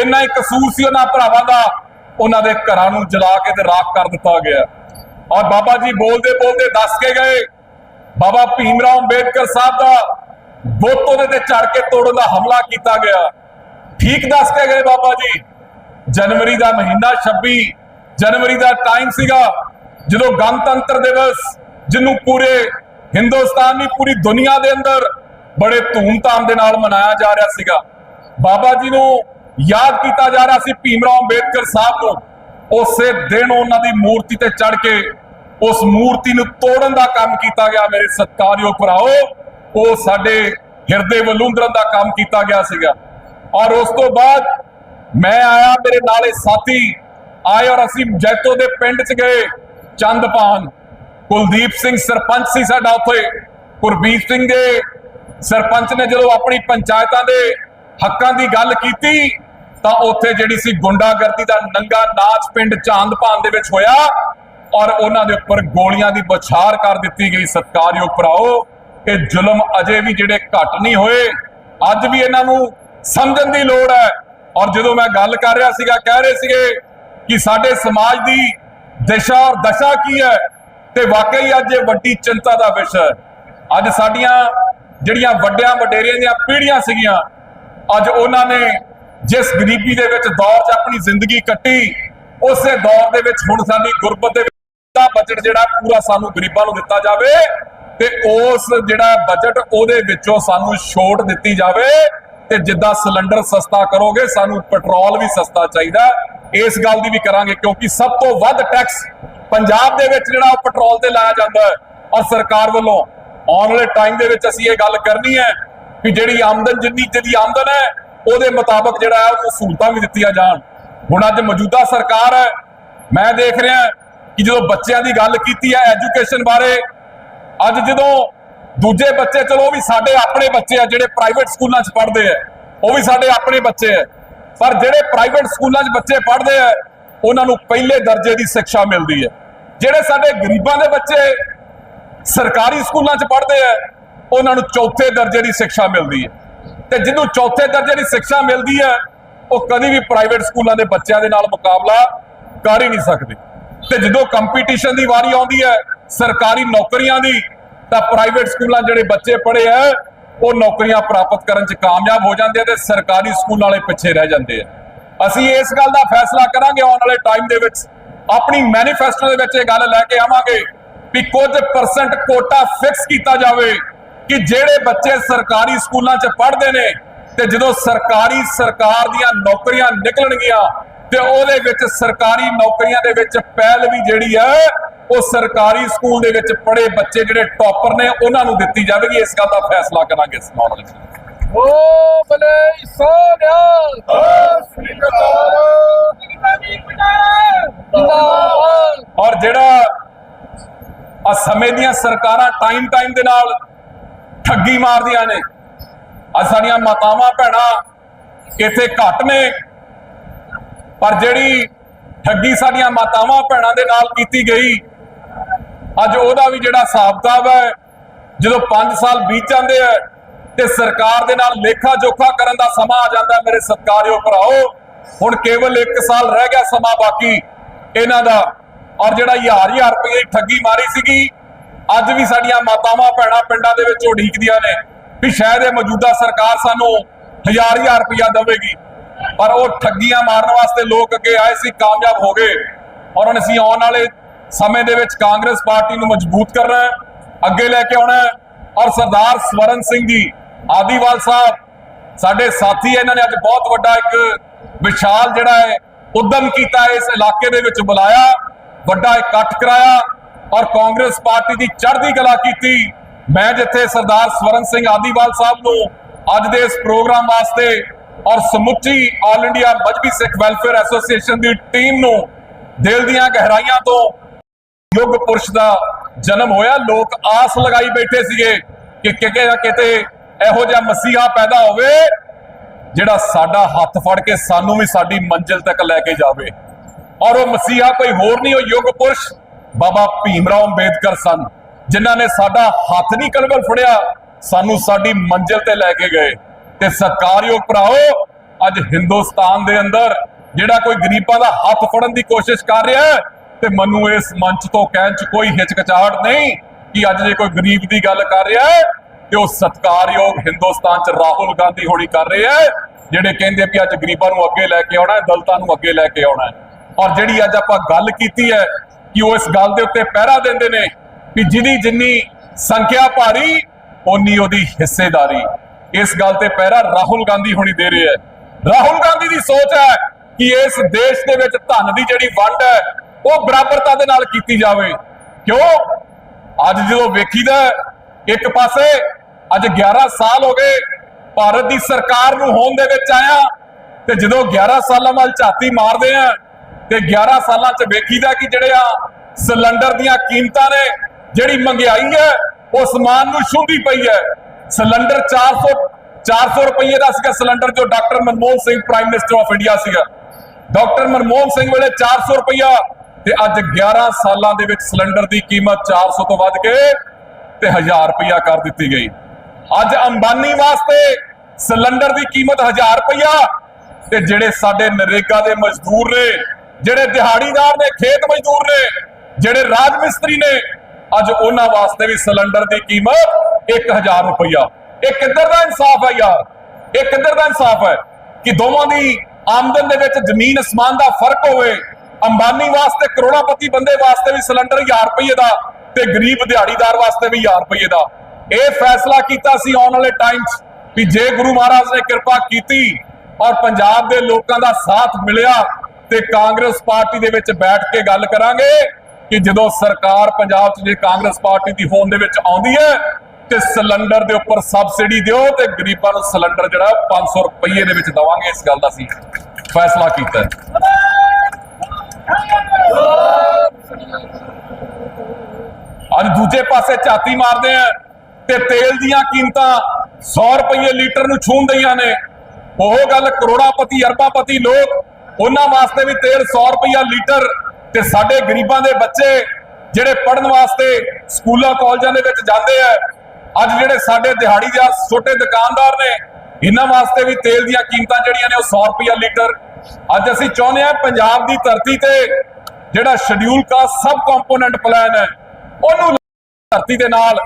ਇੰਨਾ ਹੀ ਕਸੂਰ ਸੀ ਉਹਨਾਂ ਭਰਾਵਾਂ ਦਾ। ਉਹਨਾਂ ਦੇ ਘਰਾਂ ਨੂੰ ਜਲਾ ਕੇ ਤੇ ਰਾਖ ਕਰ ਦਿੱਤਾ ਗਿਆ। ਔਰ ਬਾਬਾ ਜੀ ਬੋਲਦੇ ਬੋਲਦੇ ਦੱਸ ਕੇ ਗਏ ਬਾਬਾ ਭੀਮ ਰਾਓ ਅੰਬੇਦਕਰ ਸਾਹਿਬ ਦਾ ਬੁੱਤ ਉਹਦੇ ਤੇ ਚੜ ਕੇ ਤੋੜਨ ਦਾ ਹਮਲਾ ਕੀਤਾ ਗਿਆ। ਠੀਕ ਦੱਸ ਕੇ ਗਏ ਬਾਬਾ ਜੀ, ਜਨਵਰੀ ਦਾ ਮਹੀਨਾ 26 ਜਨਵਰੀ ਦਾ ਟਾਈਮ ਸੀਗਾ ਜਦੋਂ ਗਣਤੰਤਰ ਦਿਵਸ, ਜਿਹਨੂੰ ਪੂਰੇ ਹਿੰਦੁਸਤਾਨ ਦੀ ਪੂਰੀ ਦੁਨੀਆ ਦੇ ਅੰਦਰ ਬੜੇ ਧੂਮਧਾਮ ਦੇ ਨਾਲ ਮਨਾਇਆ ਜਾ ਰਿਹਾ ਸੀਗਾ। ਬਾਬਾ ਜੀ ਨੂੰ ਯਾਦ ਕੀਤਾ ਜਾ ਰਿਹਾ ਸੀ ਭੀਮ ਰਾਓ ਅੰਬੇਦਕਰ ਸਾਹਿਬ ਨੂੰ। ਉਸੇ ਦਿਨ ਉਹਨਾਂ ਦੀ ਮੂਰਤੀ ਤੇ ਚੜ ਕੇ ਉਸ ਮੂਰਤੀ ਨੂੰ ਤੋੜਨ ਦਾ ਕੰਮ ਕੀਤਾ ਗਿਆ ਮੇਰੇ ਸਤਿਕਾਰਯੋਗ ਭਰਾਓ। ਉਹ ਸਾਡੇ ਹਿਰਦੇ ਵਲੂੰਦਰਨ ਦਾ ਕੰਮ ਕੀਤਾ ਗਿਆ ਸੀਗਾ। ਔਰ ਉਸ ਤੋਂ ਬਾਅਦ ਮੈਂ ਆਇਆ, ਮੇਰੇ ਨਾਲੇ ਸਾਥੀ ਆਏ ਔਰ ਅਸੀਂ ਜੈਤੋ ਦੇ ਪਿੰਡ 'ਚ ਗਏ ਚੰਦਪਾਨ ਕੁਲਦੀਪ ਸਿੰਘ ਸਰਪੰਚ ਸੀ ਸਾਡਾ ਉੱਥੇ। ਗੁਰਬੀਰ ਸਿੰਘ ਦੇ ਸਰਪੰਚ ਨੇ ਜਦੋਂ ਆਪਣੀ ਪੰਚਾਇਤਾਂ ਦੇ ਹੱਕਾਂ ਦੀ ਗੱਲ ਕੀਤੀ, ਤਾਂ ਉੱਥੇ ਜਿਹੜੀ ਸੀ ਗੁੰਡਾਗਰਦੀ ਦਾ ਨੰਗਾ ਨਾਚ ਪਿੰਡ ਚਾਂਦਪਾਨ ਦੇ ਵਿੱਚ ਹੋਇਆ। ਔਰ ਉਹਨਾਂ ਦੇ ਉੱਪਰ ਗੋਲੀਆਂ ਦੀ ਬਛਾਰ ਕਰ ਦਿੱਤੀ ਗਈ। ਸਤਕਾਰਯੋਗ ਭਰਾਓ, ਇਹ ਜ਼ੁਲਮ ਅਜੇ ਵੀ ਜਿਹੜੇ ਘਟ ਨਹੀਂ ਹੋਏ, ਅੱਜ ਵੀ ਇਹਨਾਂ ਨੂੰ ਸਮਝਣ ਦੀ ਲੋੜ ਹੈ। ਔਰ ਜਦੋਂ ਮੈਂ ਗੱਲ ਕਰ ਰਿਹਾ ਸੀਗਾ, ਕਹਿ ਰਹੇ ਸੀਗੇ ਕਿ ਸਾਡੇ ਸਮਾਜ ਦੀ ਦਿਸ਼ਾ ਔਰ ਦਸ਼ਾ ਕੀ ਹੈ, ਤੇ ਵਾਕਈ ਅੱਜ ਇਹ ਵੱਡੀ ਚਿੰਤਾ ਦਾ ਵਿਸ਼ਾ ਹੈ। ਅੱਜ ਸਾਡੀਆਂ ਜਿਹੜੀਆਂ ਵੱਡਿਆਂ ਵਡੇਰਿਆਂ ਦੀਆਂ ਪੀੜ੍ਹੀਆਂ ਸੀਗੀਆਂ, ਅੱਜ ਉਹਨਾਂ ਨੇ ਜਿਸ ਗਰੀਬੀ ਦੇ ਵਿੱਚ ਦੌਰ 'ਚ ਆਪਣੀ ਜ਼ਿੰਦਗੀ ਕੱਟੀ, ਉਸੇ ਦੌਰ ਦੇ ਵਿੱਚ ਹੁਣ ਸਾਡੀ ਗੁਰਬਤ ਦੇ ਦਾ ਬਜਟ ਜਿਹੜਾ ਪੂਰਾ ਸਾਨੂੰ ਗਰੀਬਾਂ ਨੂੰ ਦਿੱਤਾ ਜਾਵੇ ਤੇ ਉਸ ਜਿਹੜਾ ਬਜਟ ਉਹਦੇ ਵਿੱਚੋਂ ਸਾਨੂੰ ਛੋਟ ਦਿੱਤੀ ਜਾਵੇ ਤੇ ਜਿੱਦਾਂ ਸਿਲੰਡਰ ਸਸਤਾ ਕਰੋਗੇ, ਸਾਨੂੰ ਪੈਟਰੋਲ ਵੀ ਸਸਤਾ ਚਾਹੀਦਾ। ਇਸ ਗੱਲ ਦੀ ਵੀ ਕਰਾਂਗੇ ਕਿਉਂਕਿ ਸਭ ਤੋਂ ਵੱਧ ਟੈਕਸ ਪੰਜਾਬ ਦੇ ਵਿੱਚ ਜਿਹੜਾ ਉਹ ਪੈਟਰੋਲ ਤੇ ਲਾਇਆ ਜਾਂਦਾ ਹੈ ਔਰ ਸਰਕਾਰ ਵੱਲੋਂ। ਆਉਣ ਵਾਲੇ ਟਾਈਮ ਦੇ ਵਿੱਚ ਅਸੀਂ ਇਹ ਗੱਲ ਕਰਨੀ ਹੈ ਕਿ ਜਿਹੜੀ ਆਮਦਨ ਜਿੰਨੀ ਜਿਹਦੀ ਆਮਦਨ ਹੈ, ਉਹਦੇ ਮੁਤਾਬਕ ਜਿਹੜਾ ਹੈ ਉਹ ਸਹੂਲਤਾਂ ਵੀ ਦਿੱਤੀਆਂ ਜਾਣ। ਹੁਣ ਅੱਜ ਮੌਜੂਦਾ ਸਰਕਾਰ ਹੈ, ਮੈਂ ਦੇਖ ਰਿਹਾ ਕਿ ਜਦੋਂ ਬੱਚਿਆਂ ਦੀ ਗੱਲ ਕੀਤੀ ਹੈ ਐਜੂਕੇਸ਼ਨ ਬਾਰੇ, ਅੱਜ ਜਦੋਂ ਦੂਜੇ ਬੱਚੇ, ਚਲੋ ਵੀ ਸਾਡੇ ਆਪਣੇ ਬੱਚੇ ਆ ਜਿਹੜੇ ਪ੍ਰਾਈਵੇਟ ਸਕੂਲਾਂ 'ਚ ਪੜ੍ਹਦੇ ਆ, ਉਹ ਵੀ ਸਾਡੇ ਆਪਣੇ ਬੱਚੇ ਆ। ਪਰ ਜਿਹੜੇ ਪ੍ਰਾਈਵੇਟ ਸਕੂਲਾਂ 'ਚ ਬੱਚੇ ਪੜ੍ਹਦੇ ਆ, ਉਹਨਾਂ ਨੂੰ ਪਹਿਲੇ ਦਰਜੇ ਦੀ ਸਿੱਖਿਆ ਮਿਲਦੀ ਹੈ। ਜਿਹੜੇ ਸਾਡੇ ਗਰੀਬਾਂ ਦੇ ਬੱਚੇ ਸਰਕਾਰੀ ਸਕੂਲਾਂ 'ਚ ਪੜ੍ਹਦੇ ਆ, ਉਹਨਾਂ ਨੂੰ ਚੌਥੇ ਦਰਜੇ ਦੀ ਸਿੱਖਿਆ ਮਿਲਦੀ ਹੈ। ਤੇ ਜਿਹਨੂੰ ਚੌਥੇ ਦਰਜੇ ਦੀ ਸਿੱਖਿਆ ਮਿਲਦੀ ਹੈ, ਉਹ ਕਦੀ ਵੀ ਪ੍ਰਾਈਵੇਟ ਸਕੂਲਾਂ ਦੇ ਬੱਚਿਆਂ ਦੇ ਨਾਲ ਮੁਕਾਬਲਾ ਕਰ ਹੀ ਨਹੀਂ ਸਕਦੇ। ਤੇ ਜਦੋਂ ਕੰਪੀਟੀਸ਼ਨ ਦੀ ਵਾਰੀ ਆਉਂਦੀ ਹੈ, ਸਰਕਾਰੀ ਨੌਕਰੀਆਂ ਦੀ, ਤਾਂ ਪ੍ਰਾਈਵੇਟ ਸਕੂਲਾਂ ਜਿਹੜੇ ਬੱਚੇ ਪੜ੍ਹੇ ਆ, ਉਹ ਨੌਕਰੀਆਂ ਪ੍ਰਾਪਤ ਕਰਨ 'ਚ ਕਾਮਯਾਬ ਹੋ ਜਾਂਦੇ ਆ ਤੇ ਸਰਕਾਰੀ ਸਕੂਲ ਵਾਲੇ ਪਿੱਛੇ ਰਹਿ ਜਾਂਦੇ ਆ। ਅਸੀਂ ਇਸ ਗੱਲ ਦਾ ਫੈਸਲਾ ਕਰਾਂਗੇ ਆਉਣ ਵਾਲੇ ਟਾਈਮ ਦੇ ਵਿੱਚ। ਆਪਣੀ ਮੈਨੀਫੈਸਟੋ ਦੇ ਵਿੱਚ ਇਹ ਗੱਲ ਲੈ ਕੇ ਆਵਾਂਗੇ ਵੀ ਕੁਝ ਪਰਸੈਂਟ ਕੋਟਾ ਫਿਕਸ ਕੀਤਾ ਜਾਵੇ ਕਿ ਜਿਹੜੇ ਬੱਚੇ ਸਰਕਾਰੀ ਸਕੂਲਾਂ 'ਚ ਪੜ੍ਹਦੇ ਨੇ ਤੇ ਜਦੋਂ ਸਰਕਾਰੀ ਸਰਕਾਰ ਦੀਆਂ ਨੌਕਰੀਆਂ ਨਿਕਲਣਗੀਆਂ ਤੇ ਉਹਦੇ ਵਿੱਚ ਸਰਕਾਰੀ ਨੌਕਰੀਆਂ ਦੇ ਵਿੱਚ ਪਹਿਲ ਵੀ ਜਿਹੜੀ ਹੈ ਉਹ ਸਰਕਾਰੀ ਸਕੂਲ ਦੇ ਵਿੱਚ ਪੜ੍ਹੇ ਬੱਚੇ ਜਿਹੜੇ ਟੌਪਰ ਨੇ ਉਹਨਾਂ ਨੂੰ ਦਿੱਤੀ ਜਾਵੇਗੀ। ਇਸ ਗੱਲ ਦਾ ਫੈਸਲਾ ਕਰਾਂਗੇ ਇਸ 'ਚ। ਓ ਬਲੇ ਸੋਨਿਆ ਜਿੰਦਾਬਾਦ। ਔਰ ਜਿਹੜਾ ਆ ਸਮੇਂ ਦੀਆਂ ਸਰਕਾਰਾਂ ਟਾਈਮ ਟਾਈਮ ਦੇ ਨਾਲ ਠੱਗੀ ਮਾਰਦੀਆਂ ਨੇ ਅੱਜ ਸਾਡੀਆਂ ਮਾਤਾਵਾਂ ਭੈਣਾਂ ਇੱਥੇ ਘੱਟ ਨੇ ਪਰ ਜਿਹੜੀ ਠੱਗੀ ਸਾਡੀਆਂ ਮਾਤਾਵਾਂ ਭੈਣਾਂ ਦੇ ਨਾਲ ਕੀਤੀ ਗਈ, ਅੱਜ ਉਹਦਾ ਵੀ ਜਿਹੜਾ ਹਿਸਾਬ ਕਿਤਾਬ ਹੈ ਜਦੋਂ 5 ਸਾਲ ਬੀਤ ਜਾਂਦੇ ਆ ਤੇ ਸਰਕਾਰ ਦੇ ਨਾਲ ਲੇਖਾ ਜੋਖਾ ਕਰਨ ਦਾ ਸਮਾਂ ਆ ਜਾਂਦਾ, ਮੇਰੇ ਸਤਿਕਾਰਯੋਗ ਭਰਾਓ ਹੁਣ ਕੇਵਲ 1 ਸਾਲ ਰਹਿ ਗਿਆ ਸਮਾਂ ਬਾਕੀ ਇਹਨਾਂ ਦਾ, ਔਰ ਜਿਹੜਾ ਹਜ਼ਾਰ ਹਜ਼ਾਰ ਰੁਪਏ ਦੀ ਠੱਗੀ ਮਾਰੀ ਸੀਗੀ, ਅੱਜ ਵੀ ਸਾਡੀਆਂ ਮਾਤਾਵਾਂ ਭੈਣਾਂ ਪਿੰਡਾਂ ਦੇ ਵਿੱਚ ਉਡੀਕਦੀਆਂ ਨੇ ਵੀ ਸ਼ਾਇਦ ਇਹ ਮੌਜੂਦਾ ਸਰਕਾਰ ਸਾਨੂੰ ਹਜ਼ਾਰ ਹਜ਼ਾਰ ਰੁਪਇਆ ਦੇਵੇਗੀ। ਪਰ ਉਹ ਠੱਗੀਆਂ ਮਾਰਨ ਵਾਸਤੇ ਲੋਕ ਅੱਗੇ ਆਏ ਸੀ, ਕਾਮਯਾਬ ਹੋ ਗਏ। ਔਰ ਹੁਣ ਅਸੀਂ ਆਉਣ ਵਾਲੇ ਸਮੇਂ ਦੇ ਵਿੱਚ ਕਾਂਗਰਸ ਪਾਰਟੀ ਨੂੰ ਮਜ਼ਬੂਤ ਕਰਨਾ ਹੈ, ਅੱਗੇ ਲੈ ਕੇ ਆਉਣਾ ਹੈ। ਔਰ ਸਰਦਾਰ ਸਵਰਨ ਸਿੰਘ ਜੀ, ਆਦੀਵਾਲ ਸਾਹਿਬ, ਸਾਡੇ ਸਾਥੀ ਇਹਨਾਂ ਨੇ ਅੱਜ ਬਹੁਤ ਵੱਡਾ ਇੱਕ ਵਿਸ਼ਾਲ ਜਿਹੜਾ ਹੈ, ਉਦਮ ਕੀਤਾ ਇਸ ਇਲਾਕੇ ਦੇ ਵਿੱਚ ਬੁਲਾਇਆ, ਵੱਡਾ ਇਕੱਠ ਕਰਾਇਆ ਔਰ ਕਾਂਗਰਸ ਪਾਰਟੀ ਦੀ ਚੜ੍ਹਦੀ ਕਲਾ ਕੀਤੀ। ਮੈਂ ਜਿੱਥੇ ਸਰਦਾਰ ਸਵਰਨ ਸਿੰਘ ਆਦੀਵਾਲ ਸਾਹਿਬ ਨੂੰ ਅੱਜ ਦੇ ਇਸ ਪ੍ਰੋਗਰਾਮ ਵਾਸਤੇ ਔਰ ਸਮੁੱਚੀ all India Mazhabi Sikh welfare association ਦੀ ਟੀਮ ਨੂੰ ਦਿਲ ਦੀਆਂ ਗਹਿਰਾਈਆਂ ਤੋਂ ਯੁੱਗ ਪੁਰਸ਼ ਦਾ ਜਨਮ ਹੋਇਆ। ਲੋਕ ਆਸ ਲਗਾਈ ਬੈਠੇ ਸੀਗੇ ਕਿ ਕਿਤੇ ਨਾ ਕਿਤੇ ਇਹੋ ਜਿਹਾ ਮਸੀਹਾ ਪੈਦਾ ਹੋਵੇ, ਜਿਹੜਾ ਸਾਡਾ ਹੱਥ ਫੜ ਕੇ ਸਾਨੂੰ ਵੀ ਸਾਡੀ ਮੰਜ਼ਿਲ ਤੱਕ ਲੈ ਕੇ ਜਾਵੇ। ਔਰ ਉਹ ਮਸੀਹਾ ਕੋਈ ਹੋਰ ਨਹੀਂ, ਉਹ ਯੁੱਗ ਪੁਰਸ਼ ਬਾਬਾ ਭੀਮਰਾਓ ਅੰਬੇਦਕਰ ਸਨ, ਜਿਨ੍ਹਾਂ ਨੇ ਸਾਡਾ ਹੱਥ ਨਹੀਂ ਕਲਵਲ ਫੜਿਆ, ਸਾਨੂੰ ਸਾਡੀ ਮੰਜ਼ਿਲ ਤੇ ਲੈ ਕੇ ਗਏ। ਤੇ ਸਤਿਕਾਰਯੋਗ ਭਰਾਓ, ਅੱਜ ਹਿੰਦੁਸਤਾਨ ਦੇ ਅੰਦਰ ਜਿਹੜਾ ਕੋਈ ਗਰੀਬਾਂ ਦਾ ਹੱਥ ਫੜਨ ਦੀ ਕੋਸ਼ਿਸ਼ ਕਰ ਰਿਹਾ ਹੈ, ਤੇ ਮੈਨੂੰ ਇਸ ਮੰਚ ਤੋਂ ਕਹਿਣ 'ਚ ਕੋਈ ਹਿਚਕਚਾਹਟ ਨਹੀਂ ਕਿ ਅੱਜ ਜੇ ਕੋਈ ਗਰੀਬ ਦੀ ਗੱਲ ਕਰ ਰਿਹਾ ਹੈ, ਤੇ ਉਹ ਸਤਿਕਾਰਯੋਗ ਹਿੰਦੁਸਤਾਨ 'ਚ ਰਾਹੁਲ ਗਾਂਧੀ ਹੋਣੀ ਕਰ ਰਹੇ ਹੈ, ਜਿਹੜੇ ਕਹਿੰਦੇ ਵੀ ਅੱਜ ਗਰੀਬਾਂ ਨੂੰ ਅੱਗੇ ਲੈ ਕੇ ਆਉਣਾ ਹੈ, ਦਲਤਾਂ ਨੂੰ ਅੱਗੇ ਲੈ ਕੇ ਆਉਣਾ ਹੈ। ਔਰ ਜਿਹੜੀ ਅੱਜ ਆਪਾਂ ਗੱਲ ਕੀਤੀ ਹੈ ਕਿ ਉਹ ਇਸ ਗੱਲ ਦੇ ਉੱਤੇ ਪਹਿਰਾ ਦਿੰਦੇ ਨੇ ਕਿ ਜਿਹਦੀ ਜਿੰਨੀ ਸੰਖਿਆ ਭਾਰੀ, ਓਨੀ ਉਹਦੀ ਹਿੱਸੇਦਾਰੀ। ਇਸ ਗੱਲ ਤੇ ਪਹਿਰਾ ਰਾਹੁਲ ਗਾਂਧੀ ਹੋਣੀ ਦੇ ਰਹੇ ਹੈ। ਰਾਹੁਲ ਗਾਂਧੀ ਦੀ ਸੋਚ ਹੈ ਕਿ ਇਸ ਦੇਸ਼ ਦੇ ਵਿੱਚ ਧਨ ਦੀ ਜਿਹੜੀ ਵੰਡ ਹੈ, ਉਹ ਬਰਾਬਰਤਾ ਦੇ ਨਾਲ ਕੀਤੀ ਜਾਵੇ। ਕਿਉਂ? ਅੱਜ ਜਦੋਂ ਵੇਖੀਦਾ ਇੱਕ ਪਾਸੇ ਅੱਜ 11 ਸਾਲ ਹੋ ਗਏ ਭਾਰਤ ਦੀ ਸਰਕਾਰ ਨੂੰ ਹੋਣ ਦੇ ਵਿੱਚ ਆਇਆ ਤੇ ਜਦੋਂ 11 ਸਾਲਾਂ ਵੱਲ ਝਾਤੀ ਮਾਰਦੇ ਆ ਤੇ 11 ਸਾਲਾਂ 'ਚ ਵੇਖੀਦਾ ਕਿ ਜਿਹੜੇ ਆ ਸਿਲੰਡਰ ਦੀਆਂ ਕੀਮਤਾਂ ਨੇ, ਜਿਹੜੀ ਮਹਿੰਗਾਈ ਹੈ, ਉਹ ਸਮਾਨ ਨੂੰ ਛੂੰਦੀ ਪਈ ਹੈ। ਸਿਲੰਡਰ 400 400 ਰੁਪਏ ਦਾ ਸੀਗਾ ਸਿਲੰਡਰ ਜੋ doctor Manmohan Singh prime minister of India ਸੀਗਾ। ਡਾਕਟਰ ਮਨਮੋਹਨ ਸਿੰਘ ਵੇਲੇ 400 ਰੁਪਇਆ ਤੇ ਅੱਜ 11 ਸਾਲਾਂ ਦੇ ਵਿੱਚ ਸਿਲੰਡਰ ਦੀ ਕੀਮਤ 400 ਤੋਂ ਵੱਧ ਕੇ ਤੇ 1000 ਰੁਪਇਆ ਕਰ ਦਿੱਤੀ ਗਈ। ਅੱਜ ਅੰਬਾਨੀ ਵਾਸਤੇ ਸਿਲੰਡਰ ਦੀ ਕੀਮਤ 1000 ਰੁਪਇਆ ਤੇ ਜਿਹੜੇ ਸਾਡੇ ਨਰੇਗਾ ਦੇ ਮਜ਼ਦੂਰ ਨੇ, ਜਿਹੜੇ ਦਿਹਾੜੀਦਾਰ ਨੇ, ਖੇਤ ਮਜ਼ਦੂਰ ਨੇ, ਜਿਹੜੇ ਰਾਜ ਮਿਸਤਰੀ ਨੇ ਅੱਜ ਉਹਨਾਂ ਵਾਸਤੇ ਵੀ ਸਿਲੰਡਰ ਦੀ ਕੀਮਤ 1000 ਰੁਪਇਆ ਇਹ ਕਿੱਧਰ ਦਾ ਇਨਸਾਫ ਹੈ ਯਾਰ? ਇਹ ਕਿੱਧਰ ਦਾ ਇਨਸਾਫ ਹੈ? ਕਿ ਦੋਵਾਂ ਦੀ ਆਮਦਨ ਦੇ ਵਿੱਚ ਜ਼ਮੀਨ ਅਸਮਾਨ ਦਾ ਫ਼ਰਕ ਹੋਵੇ, ਅੰਬਾਨੀ ਵਾਸਤੇ, ਕਰੋੜਾਪਤੀ ਬੰਦੇ ਵਾਸਤੇ ਵੀ ਸਿਲੰਡਰ 1000 ਰੁਪਏ ਦਾ ਤੇ ਗਰੀਬ ਦਿਹਾੜੀਦਾਰ ਵਾਸਤੇ ਵੀ 1000 ਰੁਪਏ ਦਾ। ਇਹ ਫੈਸਲਾ ਕੀਤਾ ਸੀ ਆਉਣ ਵਾਲੇ ਟਾਈਮ 'ਚ ਵੀ ਜੇ ਗੁਰੂ ਮਹਾਰਾਜ ਨੇ ਕਿਰਪਾ ਕੀਤੀ ਔਰ ਪੰਜਾਬ ਦੇ ਲੋਕਾਂ ਦਾ ਸਾਥ ਮਿਲਿਆ ਤੇ ਕਾਂਗਰਸ ਪਾਰਟੀ ਦੇ ਵਿੱਚ ਬੈਠ ਕੇ ਗੱਲ ਕਰਾਂਗੇ ਕਿ ਜਦੋਂ ਸਰਕਾਰ ਪੰਜਾਬ 'ਚ ਜੇ ਕਾਂਗਰਸ ਪਾਰਟੀ ਦੀ ਹੋਂਦ ਦੇ ਵਿੱਚ ਆਉਂਦੀ ਹੈ ਤੇ ਸਿਲੰਡਰ ਦੇ ਉੱਪਰ ਸਬਸਿਡੀ ਦਿਓ ਤੇ ਗਰੀਬਾਂ ਨੂੰ ਸਿਲੰਡਰ ਜਿਹੜਾ 500 ਰੁਪਏ ਦੇ ਵਿੱਚ ਦਵਾਂਗੇ, ਇਸ ਗੱਲ ਦਾ ਸੀ ਫੈਸਲਾ ਕੀਤਾ ਅੱਜ ਦੂਜੇ ਪਾਸੇ ਝਾਤੀ ਮਾਰਦੇ ਆ ਤੇ ਤੇਲ ਦੀਆਂ ਕੀਮਤਾਂ 100 ਰੁਪਏ ਲੀਟਰ ਨੂੰ ਛੂਣ ਦਈਆਂ ਨੇ। ਉਹ ਗੱਲ ਕਰੋੜਾਪਤੀ, ਅਰਬਾਪਤੀ ਲੋਕ, ਉਹਨਾਂ ਵਾਸਤੇ ਵੀ ਤੇਲ 100 ਰੁਪਇਆ ਲੀਟਰ ਤੇ ਸਾਡੇ ਗਰੀਬਾਂ ਦੇ ਬੱਚੇ ਜਿਹੜੇ ਪੜਨ ਵਾਸਤੇ ਸਕੂਲਾਂ, ਕਾਲਜਾਂ ਦੇ ਵਿੱਚ ਜਾਂਦੇ ਆ, ਅੱਜ ਜਿਹੜੇ ਸਾਡੇ ਦਿਹਾੜੀ ਦਿਹਾੜੀਦਾਰ ਛੋਟੇ ਦੁਕਾਨਦਾਰ ਨੇ, ਇਹਨਾਂ ਵਾਸਤੇ ਵੀ ਤੇਲ ਦੀਆਂ ਕੀਮਤਾਂ ਜਿਹੜੀਆਂ ਨੇ ਉਹ 100 ਰੁਪਇਆ ਲੀਟਰ। ਅੱਜ ਅਸੀਂ ਚਾਹੁੰਦੇ ਆ ਪੰਜਾਬ ਦੀ ਧਰਤੀ ਤੇ ਜਿਹੜਾ schedule caste sub component plan ਹੈ, ਉਹਨੂੰ ਧਰਤੀ ਦੇ ਨਾਲ,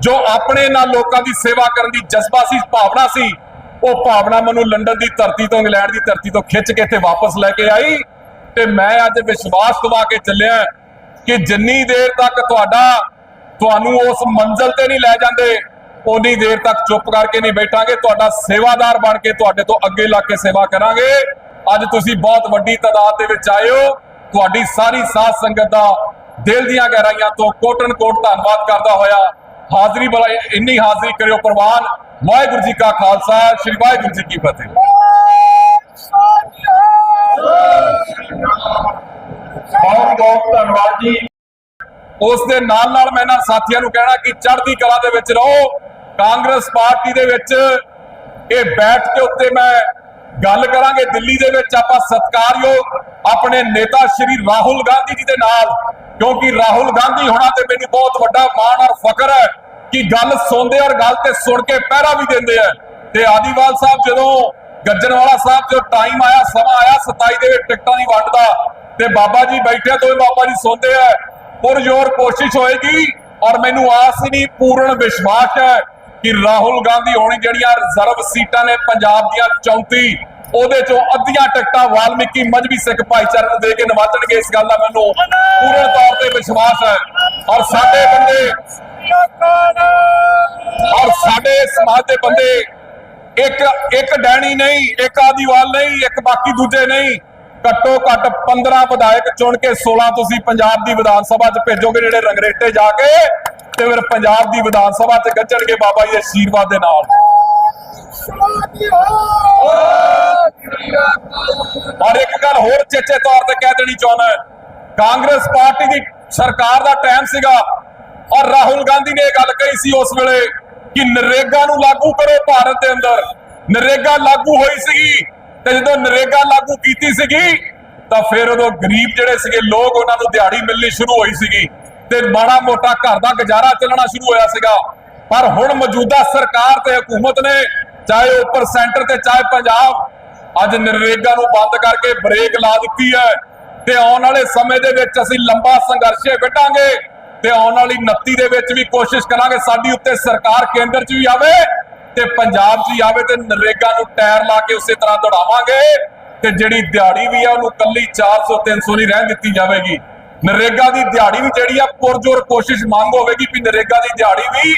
ਜੋ ਆਪਣੇ ਨਾਲ ਲੋਕਾਂ ਦੀ ਸੇਵਾ ਕਰਨ ਦੀ ਜਜ਼ਬਾ ਸੀ, ਭਾਵਨਾ ਸੀ, ਉਹ ਭਾਵਨਾ ਮੈਨੂੰ ਲੰਡਨ ਦੀ ਧਰਤੀ ਤੋਂ, ਇੰਗਲੈਂਡ ਦੀ ਧਰਤੀ ਤੋਂ ਖਿੱਚ ਕੇ ਇੱਥੇ ਵਾਪਸ ਲੈ ਕੇ ਆਈ। ਤੇ ਮੈਂ ਅੱਜ ਵਿਸ਼ਵਾਸ ਦਵਾ ਕੇ ਚੱਲਿਆ ਕਿ ਜਿੰਨੀ ਦੇਰ ਤੱਕ ਤੁਹਾਡਾ, ਤੁਹਾਨੂੰ ਉਸ ਮੰਜ਼ਲ ਤੇ ਨਹੀਂ ਲੈ ਜਾਂਦੇ ਉਨੀ ਦੇਰ ਤੱਕ ਚੁੱਪ ਕਰਕੇ ਨਹੀਂ ਬੈਠਾਂਗੇ, ਤੁਹਾਡਾ ਸੇਵਾਦਾਰ ਬਣ ਕੇ ਤੁਹਾਡੇ ਤੋਂ ਅੱਗੇ ਲੱਗ ਕੇ ਸੇਵਾ ਕਰਾਂਗੇ। ਅੱਜ ਤੁਸੀਂ ਬਹੁਤ ਵੱਡੀ ਤਾਦਾਦ ਦੇ ਵਿੱਚ ਆਏ ਹੋ। ਤੁਹਾਡੀ ਸਾਰੀ ਸਾਥ ਸੰਗਤ ਦਾ ਦਿਲ ਦੀਆਂ ਗਹਿਰਾਈਆਂ ਤੋਂ ਕੋਟਨ ਕੋਟ ਧੰਨਵਾਦ ਕਰਦਾ ਹੋਇਆ। ਹਾਜ਼ਰੀ ਬਲਾ ਇੰਨੀ ਹਾਜ਼ਰੀ ਕਰਿਓ ਪ੍ਰਵਾਨ। ਵਾਹਿਗੁਰੂ ਜੀ ਕਾ ਖਾਲਸਾ, ਸ੍ਰੀ ਵਾਹਿਗੁਰੂ ਜੀ ਕੀ ਫਤਿਹ। ਬਹੁਤ ਬਹੁਤ ਧੰਨਵਾਦ ਜੀ। ਉਸ ਦੇ ਨਾਲ ਨਾਲ ਮੈਂ ਇਹਨਾਂ ਸਾਥੀਆਂ ਨੂੰ ਕਹਿਣਾ ਕਿ ਚੜ੍ਹਦੀ ਕਲਾ ਦੇ ਵਿੱਚ ਰਹੋ। ਕਾਂਗਰਸ ਪਾਰਟੀ ਦੇ ਵਿੱਚ ਇਹ ਬੈਠ ਕੇ ਉੱਤੇ ਮੈਂ ਗੱਲ ਕਰਾਂਗੇ। ਦਿੱਲੀ ਦੇ ਵਿੱਚ ਆਪਾਂ ਸਤਿਕਾਰਯੋਗ ਆਪਣੇ ਨੇਤਾ ਸ਼੍ਰੀ ਰਾਹੁਲ ਗਾਂਧੀ ਜੀ ਦੇ ਨਾਲ। ਕਿਉਂਕਿ ਰਾਹੁਲ ਗਾਂਧੀ ਹੋਣਾ ਤੇ ਮੈਨੂੰ ਬਹੁਤ ਵੱਡਾ ਮਾਣ ਔਰ ਫਖਰ ਹੈ ਕਿ ਗੱਲ ਸੁਣਦੇ ਔਰ ਗੱਲ ਤੇ ਸੁਣ ਕੇ ਪਹਿਰਾ ਵੀ ਦਿੰਦੇ ਆ ਤੇ ਆਦੀਵਾਲ ਸਾਹਿਬ ਜਦੋਂ ਗੱਜਣਵਾਲਾ ਸਾਹਿਬ ਜੋ ਟਾਈਮ ਆਇਆ, ਸਮਾਂ ਆਇਆ 27 ਦੇ ਵਿੱਚ ਟਿਕਟਾਂ ਦੀ ਵੰਡ ਤੇ ਬਾਬਾ ਜੀ ਬੈਠੇ ਦੋਵੇਂ ਬਾਬਾ ਜੀ ਸੁਣਦੇ ਆ। ਪੁਰਜੋਰ ਕੋਸ਼ਿਸ਼ ਹੋਏਗੀ, ਔਰ ਮੈਨੂੰ ਆਸ ਹੀ ਨਹੀਂ, ਪੂਰਨ ਵਿਸ਼ਵਾਸ ਹੈ ਕਿ ਰਾਹੁਲ ਗਾਂਧੀ ਹੋਣੀ ਜਿਹੜੀਆਂ ਰਿਜ਼ਰਵ ਸੀਟਾਂ ਨੇ ਪੰਜਾਬ ਦੀਆਂ 34 ਉਹਦੇ ਚੋਂ ਅੱਧੀਆਂ ਟਿਕਟਾਂ ਵਾਲਮੀਕੀ ਮਜਬੀ ਸਿੱਖ ਭਾਈਚਾਰੇ ਨੂੰ ਦੇ ਕੇ ਨਿਵਾਜਣਗੇ। ਇਸ ਗੱਲ ਦਾ ਮੈਨੂੰ ਪੂਰਨ ਤੌਰ ਤੇ ਵਿਸ਼ਵਾਸ ਹੈ। ਔਰ ਸਾਡੇ ਬੰਦੇ ਔਰ ਸਾਡੇ ਸਮਾਜ ਦੇ ਬੰਦੇ ਇੱਕ ਇੱਕ ਡੈਣੀ ਨਹੀਂ, ਇੱਕ ਆਦੀਵਾਲ ਨਹੀਂ, ਇੱਕ ਬਾਕੀ ਦੂਜੇ ਨਹੀਂ। ਘੱਟੋ ਘੱਟ 15 ਵਿਧਾਇਕ ਚੁਣ ਕੇ 16 ਤੁਸੀਂ ਪੰਜਾਬ ਦੀ ਵਿਧਾਨ ਸਭਾ 'ਚ ਭੇਜੋਗੇ ਜਿਹੜੇ ਰੰਗਰੇਟੇ ਜਾ ਕੇ ਤੇ ਫਿਰ ਪੰਜਾਬ ਦੀ ਵਿਧਾਨ ਸਭਾ 'ਚ ਗੱਜਣਗੇ ਬਾਬਾ ਜੀ ਦੇ ਆਸ਼ੀਰਵਾਦ ਦੇ ਨਾਲ। ਔਰ ਇੱਕ ਗੱਲ ਹੋਰ ਚੇਚੇ ਤੌਰ ਤੇ ਕਹਿ ਦੇਣੀ ਚਾਹੁੰਦਾ ਕਾਂਗਰਸ ਪਾਰਟੀ ਦੀ ਸਰਕਾਰ ਦਾ ਟਾਈਮ ਸੀਗਾ ਔਰ ਰਾਹੁਲ ਗਾਂਧੀ ਨੇ ਇਹ ਗੱਲ ਕਹੀ ਸੀ ਉਸ ਵੇਲੇ ਕਿ ਨਰੇਗਾ ਨੂੰ ਲਾਗੂ ਕਰੋ ਭਾਰਤ ਦੇ ਅੰਦਰ। ਨਰੇਗਾ ਲਾਗੂ ਹੋਈ ਸੀਗੀ ਤੇ ਜਦੋਂ ਨਰੇਗਾ ਲਾਗੂ ਕੀਤੀ ਸੀਗੀ, ਤਾਂ ਫਿਰ ਉਦੋਂ ਗਰੀਬ ਜਿਹੜੇ ਸੀਗੇ, ਲੋਕ ਉਹਨਾਂ ਨੂੰ ਦਿਹਾੜੀ ਮਿਲਣੀ ਸ਼ੁਰੂ ਹੋਈ ਸੀਗੀ ਤੇ ਮਾੜਾ ਮੋਟਾ ਘਰ ਦਾ ਗੁਜ਼ਾਰਾ ਚੱਲਣਾ ਸ਼ੁਰੂ ਹੋਇਆ ਸੀਗਾ। ਪਰ ਹੁਣ ਮੌਜੂਦਾ ਸਰਕਾਰ ਤੇ ਹਕੂਮਤ ਨੇ, ਚਾਹੇ ਉੱਪਰ ਸੈਂਟਰ ਤੇ ਚਾਹੇ ਪੰਜਾਬ, ਅੱਜ ਨਰੇਗਾ ਨੂੰ ਬੰਦ ਕਰਕੇ ਬ੍ਰੇਕ ਲਾ ਦਿੱਤੀ ਹੈ ਤੇ ਆਉਣ ਵਾਲੇ ਸਮੇਂ ਦੇ ਵਿੱਚ ਅਸੀਂ ਲੰਬਾ ਸੰਘਰਸ਼ੇ ਵਿੱਢਾਂਗੇ। ਤੇ ਆਉਣ ਵਾਲੀ 29 ਦੇ ਵਿੱਚ ਵੀ ਕੋਸ਼ਿਸ਼ ਕਰਾਂਗੇ ਸਾਡੀ ਉੱਤੇ ਸਰਕਾਰ ਕੇਂਦਰ 'ਚ ਵੀ ਆਵੇ ਤੇ ਪੰਜਾਬ 'ਚ ਵੀ ਆਵੇ ਤੇ ਨਰੇਗਾ ਨੂੰ ਟਾਇਰ ਲਾ ਕੇ ਉਸੇ ਤਰ੍ਹਾਂ ਦੌੜਾਵਾਂਗੇ ਤੇ ਜਿਹੜੀ ਦਿਹਾੜੀ ਵੀ ਆ ਉਹਨੂੰ ਕੱਲੀ 400 300 ਨਹੀਂ ਰਹਿਣ ਦਿੱਤੀ ਜਾਵੇਗੀ। ਨਰੇਗਾ ਦੀ ਦਿਹਾੜੀ ਵੀ ਜਿਹੜੀ ਆ ਪੁਰਜੋਰ ਕੋਸ਼ਿਸ਼ ਮੰਗ ਹੋਵੇਗੀ ਵੀ ਨਰੇਗਾ ਦੀ ਦਿਹਾੜੀ ਵੀ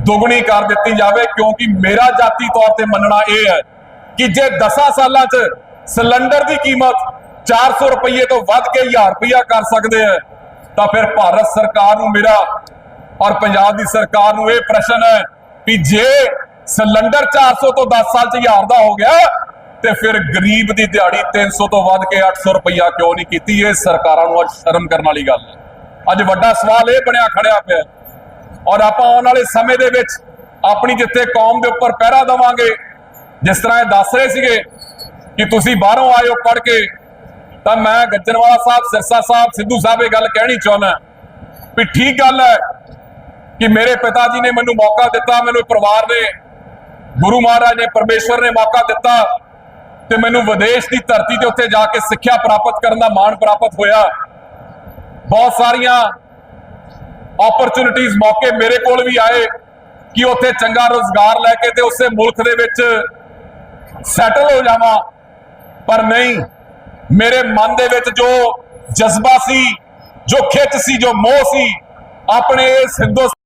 ਦੁੱਗਣੀ ਕਰ ਦਿੱਤੀ ਜਾਵੇ ਕਿਉਂਕਿ ਮੇਰਾ ਜਾਤੀ ਤੌਰ ਤੇ ਮੰਨਣਾ ਇਹ ਹੈ ਕਿ ਜੇ 10 ਸਾਲਾਂ 'ਚ ਸਿਲੰਡਰ ਦੀ ਕੀਮਤ 400 ਰੁਪਏ ਤੋਂ ਵੱਧ ਕੇ 1000 ਰੁਪਇਆ ਕਰ ਸਕਦੇ ਆ ਤਾਂ ਫਿਰ ਭਾਰਤ ਸਰਕਾਰ ਨੂੰ ਮੇਰਾ ਔਰ ਪੰਜਾਬ ਦੀ ਸਰਕਾਰ ਨੂੰ ਇਹ ਪ੍ਰਸ਼ਨ ਹੈ ਕਿ ਜੇ ਸਿਲੰਡਰ 400 ਤੋਂ 10 ਸਾਲ 'ਚ ਹਜ਼ਾਰ ਦਾ ਹੋ ਗਿਆ ਤੇ ਫਿਰ ਗਰੀਬ ਦੀ ਦਿਹਾੜੀ 300 ਤੋਂ ਵੱਧ ਕੇ 800 ਰੁਪਇਆ ਕਿਉਂ ਨਹੀਂ ਕੀਤੀ? ਇਹ ਸਰਕਾਰਾਂ ਨੂੰ ਅੱਜ ਸ਼ਰਮ ਕਰਨ ਵਾਲੀ ਗੱਲ ਹੈ। ਅੱਜ ਵੱਡਾ ਸਵਾਲ ਇਹ ਬਣਿਆ ਖੜਿਆ ਪਿਆ ਔਰ ਆਪਾਂ ਆਉਣ ਵਾਲੇ ਸਮੇਂ ਦੇ ਵਿੱਚ ਆਪਣੀ ਜਿੱਥੇ ਕੌਮ ਦੇ ਉੱਪਰ ਪਹਿਰਾ ਦੇਵਾਂਗੇ, ਜਿਸ ਤਰ੍ਹਾਂ ਇਹ ਦੱਸ ਰਹੇ ਸੀਗੇ ਕਿ ਤੁਸੀਂ ਬਾਹਰੋਂ ਆਏ ਹੋ ਪੜ ਕੇ ਤਾਂ ਮੈਂ ਗੱਜਣਵਾਲਾ ਸਾਹਿਬ, ਸਿਰਸਾ ਸਾਹਿਬ, ਸਿੱਧੂ ਸਾਹਿਬ ਇਹ ਗੱਲ ਕਹਿਣੀ ਚਾਹੁੰਦਾ ਵੀ ਠੀਕ ਗੱਲ ਹੈ ਕਿ ਮੇਰੇ ਪਿਤਾ ਜੀ ਨੇ ਮੈਨੂੰ ਮੌਕਾ ਦਿੱਤਾ, ਮੈਨੂੰ ਪਰਿਵਾਰ ਨੇ, ਗੁਰੂ ਮਹਾਰਾਜ ਨੇ, ਪਰਮੇਸ਼ਵਰ ਨੇ ਮੌਕਾ ਦਿੱਤਾ ਤੇ ਮੈਨੂੰ ਵਿਦੇਸ਼ ਦੀ ਧਰਤੀ ਤੇ ਉੱਥੇ ਜਾ ਕੇ ਸਿੱਖਿਆ ਪ੍ਰਾਪਤ ਕਰਨ ਦਾ ਮਾਣ ਪ੍ਰਾਪਤ ਹੋਇਆ। ਬਹੁਤ ਸਾਰੀਆਂ ਓਪਰਚੁਨਿਟੀਆਂ ਮੌਕੇ ਮੇਰੇ ਕੋਲ ਵੀ ਆਏ ਕਿ ਉੱਥੇ ਚੰਗਾ ਰੋਜ਼ਗਾਰ ਲੈ ਕੇ ਤੇ ਉਸੇ ਮੁਲਕ ਦੇ ਵਿੱਚ ਸੈਟਲ ਹੋ ਜਾਵਾਂ। ਪਰ ਨਹੀਂ ਮੇਰੇ ਮਨ ਦੇ ਵਿੱਚ ਜੋ ਜਜ਼ਬਾ ਸੀ, ਜੋ ਖਿੱਚ ਸੀ, ਜੋ ਮੋਹ ਸੀ, ਆਪਣੇ ਇਸ ਹਿੰਦੁਸਤਾਨ